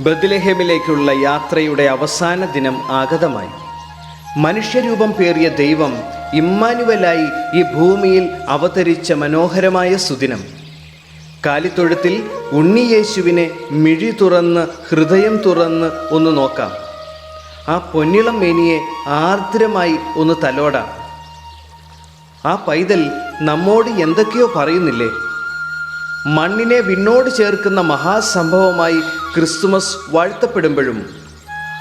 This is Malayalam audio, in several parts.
ബദ്ലഹേമിലേക്കുള്ള യാത്രയുടെ അവസാന ദിനം ആഗതമായി. മനുഷ്യരൂപം പേറിയ ദൈവം ഇമ്മാനുവലായി ഈ ഭൂമിയിൽ അവതരിച്ച മനോഹരമായ സുദിനം. കാലിത്തൊഴുത്തിൽ ഉണ്ണിയേശുവിനെ മിഴി തുറന്ന് ഹൃദയം തുറന്ന് ഒന്ന് നോക്കാം. ആ പൊന്നിളം മേനിയെ ആർദ്രമായി ഒന്ന് തലോടാം. ആ പൈതൽ നമ്മോട് എന്തൊക്കെയോ പറയുന്നില്ലേ? മണ്ണിനെ വിണ്ണോട് ചേർക്കുന്ന മഹാസംഭവമായി ക്രിസ്തുമസ് വാഴ്ത്തപ്പെടുമ്പോഴും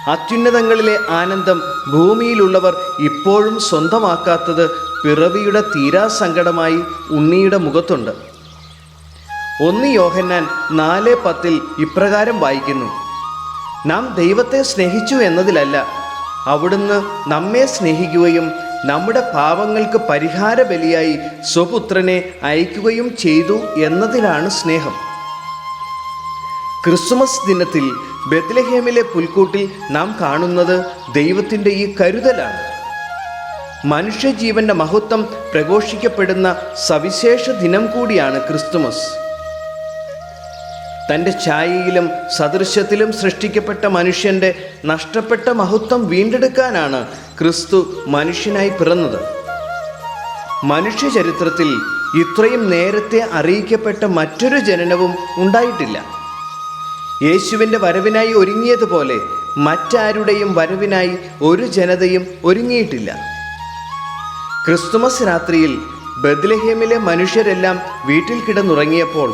അത്യുന്നതങ്ങളിലെ ആനന്ദം ഭൂമിയിലുള്ളവർ ഇപ്പോഴും സ്വന്തമാക്കാത്തത് പിറവിയുടെ തീരാസങ്കടമായി ഉണ്ണിയുടെ മുഖത്തുണ്ട്. ഒന്ന് യോഹന്നാൻ നാല് പത്തിൽ ഇപ്രകാരം വായിക്കുന്നു. നാം ദൈവത്തെ സ്നേഹിച്ചു എന്നതിലല്ല അവിടുന്ന് നമ്മെ സ്നേഹിക്കുകയും നമ്മുടെ പാവങ്ങൾക്ക് പരിഹാര ബലിയായി സ്വപുത്രനെ അയക്കുകയും ചെയ്തു എന്നതിലാണ് സ്നേഹം. ക്രിസ്തുമസ് ദിനത്തിൽ ബത്ലഹേമിലെ പുൽക്കൂട്ടിൽ നാം കാണുന്നത് ദൈവത്തിന്റെ ഈ കരുതലാണ്. മനുഷ്യജീവന്റെ മഹത്വം പ്രഘോഷിക്കപ്പെടുന്ന സവിശേഷ ദിനം കൂടിയാണ് ക്രിസ്തുമസ്. തന്റെ ഛായയിലും സദൃശ്യത്തിലും സൃഷ്ടിക്കപ്പെട്ട മനുഷ്യന്റെ നഷ്ടപ്പെട്ട മഹത്വം വീണ്ടെടുക്കാനാണ് ക്രിസ്തു മനുഷ്യനായി പിറന്നത്. മനുഷ്യ ചരിത്രത്തിൽ ഇത്രയും നേരത്തെ അറിയിക്കപ്പെട്ട മറ്റൊരു ജനനവും ഉണ്ടായിട്ടില്ല. യേശുവിന്റെ വരവിനായി ഒരുങ്ങിയതുപോലെ മറ്റാരുടെയും വരവിനായി ഒരു ജനതയും ഒരുങ്ങിയിട്ടില്ല. ക്രിസ്തുമസ് രാത്രിയിൽ ബദ്ലഹേമിലെ മനുഷ്യരെല്ലാം വീട്ടിൽ കിടന്നുറങ്ങിയപ്പോൾ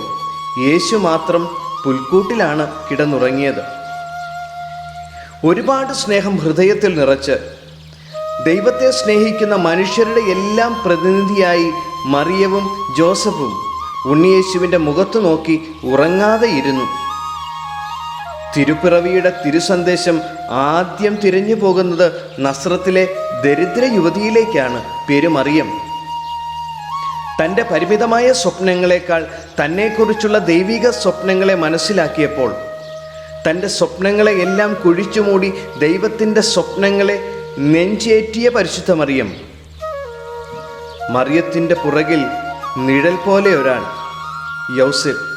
യേശു മാത്രം പുൽക്കൂട്ടിലാണ് കിടന്നുറങ്ങിയത്. ഒരുപാട് സ്നേഹം ഹൃദയത്തിൽ നിറച്ച് ദൈവത്തെ സ്നേഹിക്കുന്ന മനുഷ്യരുടെ എല്ലാം പ്രതിനിധിയായി മറിയവും ജോസഫും ഉണ്ണിയേശുവിന്റെ മുഖത്ത് നോക്കി ഉറങ്ങാതെ ഇരുന്നു. തിരുപ്പിറവിയുടെ തിരുസന്ദേശം ആദ്യം തിരഞ്ഞു പോകുന്നത് നസ്രത്തിലെ ദരിദ്ര യുവതിയിലേക്കാണ് പെരുമറിയം. തന്റെ പരിമിതമായ സ്വപ്നങ്ങളെക്കാൾ തന്നെക്കുറിച്ചുള്ള ദൈവിക സ്വപ്നങ്ങളെ മനസ്സിലാക്കിയപ്പോൾ തന്റെ സ്വപ്നങ്ങളെ എല്ലാം കുഴിച്ചുമൂടി ദൈവത്തിന്റെ സ്വപ്നങ്ങളെ നെഞ്ചേറ്റിയ പരിശുദ്ധ മറിയം മറിയത്തിന്റെ പുറകിൽ നിഴൽ പോലെ ഒരാൾ യൗസഫ്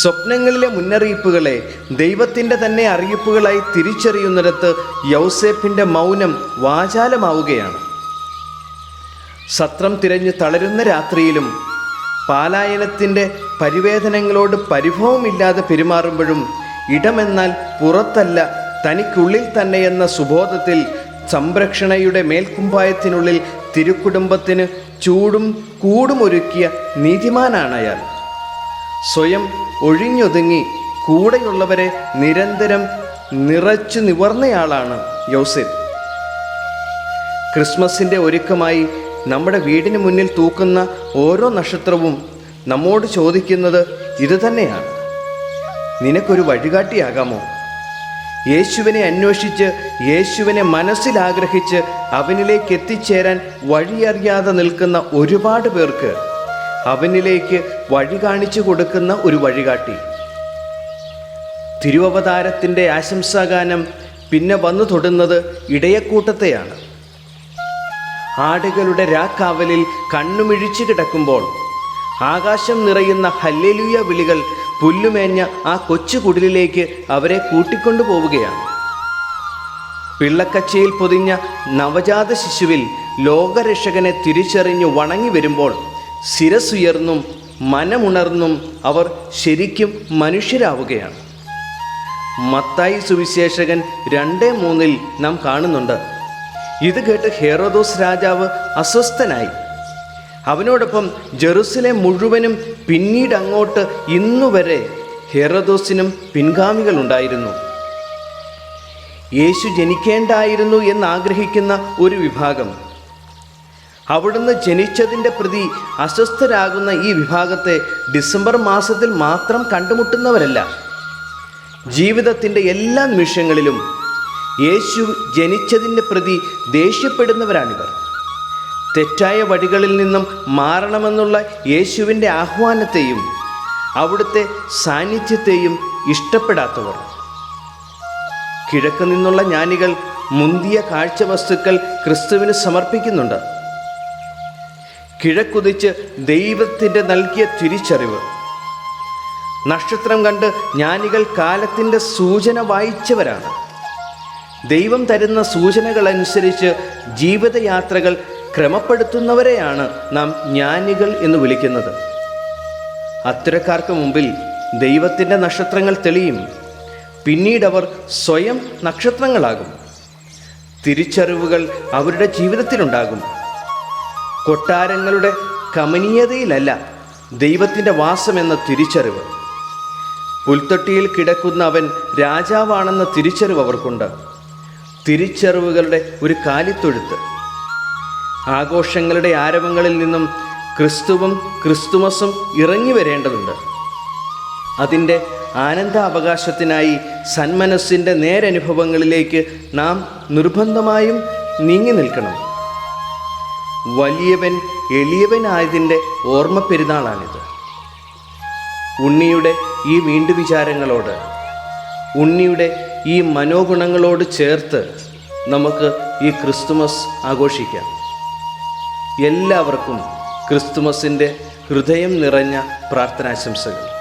സ്വപ്നങ്ങളിലെ മുന്നറിയിപ്പുകളെ ദൈവത്തിന്റെ തന്നെ അറിയിപ്പുകളായി തിരിച്ചറിയുന്നിടത്ത് യൗസേപ്പിന്റെ മൗനം വാചാലമാവുകയാണ്. സത്രം തിരഞ്ഞു തളരുന്ന രാത്രിയിലും പാലായനത്തിന്റെ പരിവേദനങ്ങളോട് പരിഭവമില്ലാതെ പെരുമാറുമ്പോഴും ഇടമെന്നാൽ പുറത്തല്ല തനിക്കുള്ളിൽ എന്ന സുബോധത്തിൽ സംരക്ഷണയുടെ മേൽക്കുമ്പായത്തിനുള്ളിൽ തിരുക്കുടുംബത്തിന് ചൂടും കൂടുമൊരുക്കിയ നീതിമാനാണ് അയാൾ സ്വയം ഒഴിഞ്ഞൊതുങ്ങി കൂടെയുള്ളവരെ നിരന്തരം നിറച്ചു നിവർന്നയാളാണ് യോസെഫ്. ക്രിസ്മസിന്റെ ഒരുക്കമായി നമ്മുടെ വീടിന് മുന്നിൽ തൂക്കുന്ന ഓരോ നക്ഷത്രവും നമ്മോട് ചോദിക്കുന്നത് ഇതുതന്നെയാണ്. നിനക്കൊരു വഴികാട്ടിയാകാമോ? യേശുവിനെ അന്വേഷിച്ച് യേശുവിനെ മനസ്സിലാഗ്രഹിച്ച് അവനിലേക്ക് എത്തിച്ചേരാൻ വഴിയറിയാതെ നിൽക്കുന്ന ഒരുപാട് പേർക്ക് അവനിലേക്ക് വഴി കാണിച്ചു കൊടുക്കുന്ന ഒരു വഴികാട്ടി തിരുവവതാരത്തിന്റെ ആശംസാഗാനം പിന്നെ വന്നു തൊടുന്നത് ഇടയക്കൂട്ടത്തെയാണ്. ആടുകളുടെ രാക്കാവലിൽ കണ്ണുമിഴിച്ചു കിടക്കുമ്പോൾ ആകാശം നിറയുന്ന ഹല്ലേലൂയ വിളികൾ പുല്ലുമേഞ്ഞ ആ കൊച്ചു കുടിലിലേക്ക് അവരെ കൂട്ടിക്കൊണ്ടു പോവുകയാണ്. പിള്ളക്കച്ചയിൽ പൊതിഞ്ഞ നവജാത ശിശുവിൽ ലോകരക്ഷകനെ തിരിച്ചറിഞ്ഞു വണങ്ങി വരുമ്പോൾ ശിരസുയർന്നും മനമുണർന്നും അവർ ശരിക്കും മനുഷ്യരാവുകയാണ്. മത്തായി സുവിശേഷകൻ രണ്ട് മൂന്നിൽ നാം കാണുന്നുണ്ട്. ഇത് കേട്ട് ഹേറോദോസ് രാജാവ് അസ്വസ്ഥനായി. അവനോടൊപ്പം ജെറുസലേം മുഴുവനും പിന്നീട് അങ്ങോട്ട് ഇന്നുവരെ ഹെറോദോസിനും പിൻഗാമികളുണ്ടായിരുന്നു. യേശു ജനിക്കേണ്ടായിരുന്നു എന്നാഗ്രഹിക്കുന്ന ഒരു വിഭാഗം. അവിടുന്ന് ജനിച്ചതിന്റെ പ്രതി അസ്വസ്ഥരാകുന്ന ഈ വിഭാഗത്തെ ഡിസംബർ മാസത്തിൽ മാത്രം കണ്ടുമുട്ടുന്നവരല്ല. ജീവിതത്തിന്റെ എല്ലാ നിമിഷങ്ങളിലും യേശു ജനിച്ചതിന്റെ പ്രതി ദേഷ്യപ്പെടുന്നവരാണിവർ. തെറ്റായ വഴികളിൽ നിന്നും മാറണമെന്നുള്ള യേശുവിന്റെ ആഹ്വാനത്തെയും അവിടുത്തെ സാന്നിധ്യത്തെയും ഇഷ്ടപ്പെടാത്തവർ. കിഴക്ക് നിന്നുള്ള ജ്ഞാനികൾ മുന്തിയ കാഴ്ചവസ്തുക്കൾ ക്രിസ്തുവിന് സമർപ്പിക്കുന്നുണ്ട്. കിഴക്കുതിച്ച് ദൈവത്തിന്റെ നൽകിയ തിരിച്ചറിവ്. നക്ഷത്രം കണ്ട് ജ്ഞാനികൾ കാലത്തിന്റെ സൂചന വായിച്ചവരാണ്. ദൈവം തരുന്ന സൂചനകൾ അനുസരിച്ച് ജീവിതയാത്രകൾ ക്രമപ്പെടുത്തുന്നവരെയാണ് നാം ജ്ഞാനികൾ എന്ന് വിളിക്കുന്നത്. അത്തരക്കാർക്ക് മുമ്പിൽ ദൈവത്തിന്റെ നക്ഷത്രങ്ങൾ തെളിയും. പിന്നീടവർ സ്വയം നക്ഷത്രങ്ങളാകും. തിരിച്ചറിവുകൾ അവരുടെ ജീവിതത്തിലുണ്ടാകും. കൊട്ടാരങ്ങളുടെ കമനീയതയിലല്ല ദൈവത്തിന്റെ വാസമെന്ന തിരിച്ചറിവ്. പുൽത്തൊട്ടിയിൽ കിടക്കുന്ന അവൻ രാജാവാണെന്ന തിരിച്ചറിവ് അവർക്കുണ്ട്. തിരിച്ചറിവുകളുടെ ഒരു കാലിത്തൊഴുത്ത്. ആഘോഷങ്ങളുടെ ആരവങ്ങളിൽ നിന്നും ക്രിസ്തുവും ക്രിസ്തുമസും ഇറങ്ങി വരേണ്ടതുണ്ട്. അതിന്റെ ആനന്ദാവകാശത്തിനായി സന്മനസ്സിന്റെ നേരനുഭവങ്ങളിലേക്ക് നാം നിർബന്ധമായും നീങ്ങി നിൽക്കണം. വലിയവൻ എളിയവനായതിന്റെ ഓർമ്മ പെരുന്നാളാണിത്. ഉണ്ണിയുടെ ഈ വീണ്ടു വിചാരങ്ങളോട് ഉണ്ണിയുടെ ഈ മനോഗുണങ്ങളോട് ചേർത്ത് നമുക്ക് ഈ ക്രിസ്തുമസ് ആഘോഷിക്കാം. എല്ലാവർക്കും ക്രിസ്തുമസിന്റെ ഹൃദയം നിറഞ്ഞ പ്രാർത്ഥനാശംസകൾ.